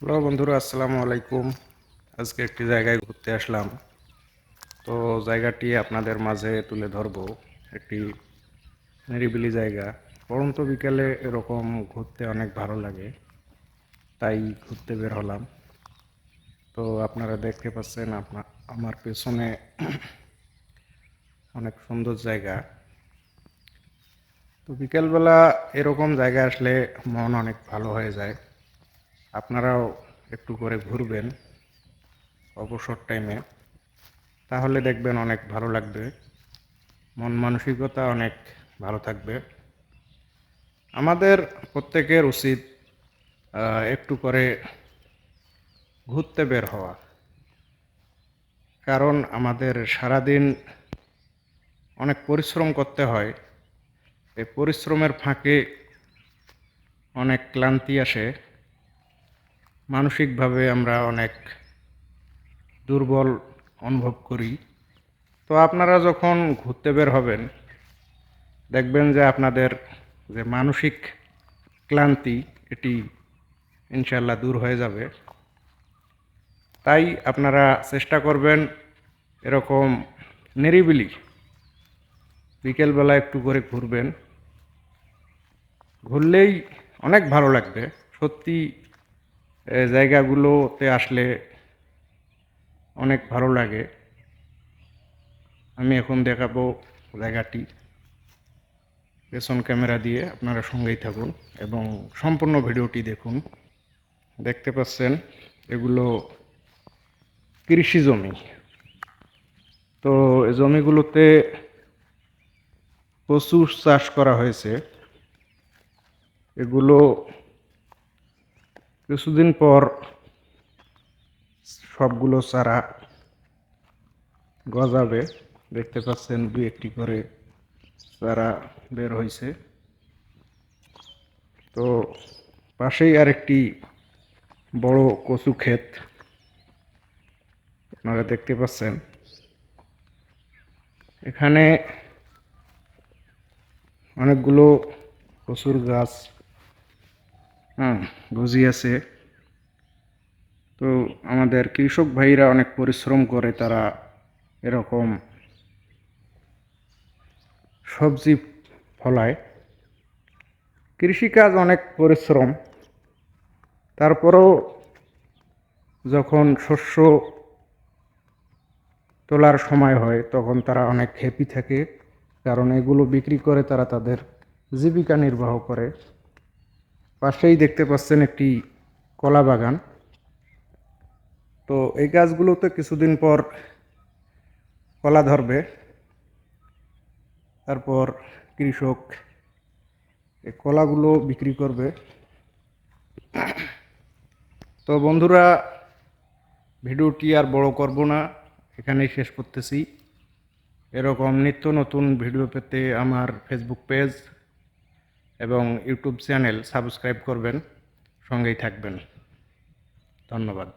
Hello বন্ধুরা, আসসালামু আলাইকুম। আজকে একটি জায়গায় ঘুরতে আসলাম। তো জায়গাটি আপনাদের মাঝে তুলে ধরবো। একটি নিরিবিলি জায়গা। পরন্ত বিকেলে এরকম ঘুরতে অনেক ভালো লাগে। তাই ঘুরতে বের হলাম। তো আপনারা দেখতে পাচ্ছেন আপনার আমার পেছনে অনেক সুন্দর জায়গা। তো বিকেলবেলা এরকম জায়গা আসলে মন অনেক ভালো হয়ে যায়। আপনারাও একটু করে ঘুরবেন অবসর টাইমে তাহলে দেখবেন অনেক ভালো লাগবে। মন মানসিকতা অনেক ভালো থাকবে। আমাদের প্রত্যেকের উচিত একটু করে ঘুরতে বের হওয়া। কারণ আমাদের সারাদিন অনেক পরিশ্রম করতে হয়। এই পরিশ্রমের ফাঁকে অনেক ক্লান্তি আসে। মানসিকভাবে আমরা অনেক দুর্বল অনুভব করি। তো আপনারা যখন ঘুরতে বের হবেন, দেখবেন যে আপনাদের যে মানসিক ক্লান্তি, এটি ইনশাল্লাহ দূর হয়ে যাবে। তাই আপনারা চেষ্টা করবেন এরকম নিরিবিলি বিকেলবেলা একটু করে ঘুরবেন। ঘুরলেই অনেক ভালো লাগবে। সত্যি জায়গাগুলোতে আসলে অনেক ভালো লাগে। আমি এখন দেখাবো জায়গাটি। পেছন ক্যামেরা দিয়ে আপনারা সঙ্গেই থাকুন এবং সম্পূর্ণ ভিডিওটি দেখুন। দেখতে পাচ্ছেন, এগুলো কৃষি জমি। তো এই জমিগুলোতে প্রচুর চাষ করা হয়েছে। এগুলো কিছুদিন পর সবগুলো চারা গজাবে। দেখতে পাচ্ছেন দুই একটি করে চারা বের হয়েছে তো পাশেই আরেকটি বড় কচু ক্ষেত। আপনারা দেখতে পাচ্ছেন। এখানে অনেকগুলো কচুর গাছ হ্যাঁ আছে। তো আমাদের কৃষক ভাইরা অনেক পরিশ্রম করে, তারা এরকম সবজি ফলায়। কৃষিকাজ অনেক পরিশ্রম। তারপরেও যখন শস্য তোলার সময় হয়, তখন তারা অনেক হ্যাপি থাকে, কারণ এগুলো বিক্রি করে তারা তাদের জীবিকা নির্বাহ করে। পাশেই দেখতে পাচ্ছেন একটি কলা বাগান। তো এই গাছগুলোতে কিছুদিন পর কলা ধরবে। তারপর কৃষক এই কলাগুলো বিক্রি করবে। তো বন্ধুরা, ভিডিওটি আর বড় করব না, এখানেই শেষ করতেছি। এরকম নিত্য নতুন ভিডিও পেতে আমার ফেসবুক পেজ এবং ইউটিউব চ্যানেল সাবস্ক্রাইব করবেন সঙ্গেই থাকবেন। ধন্যবাদ।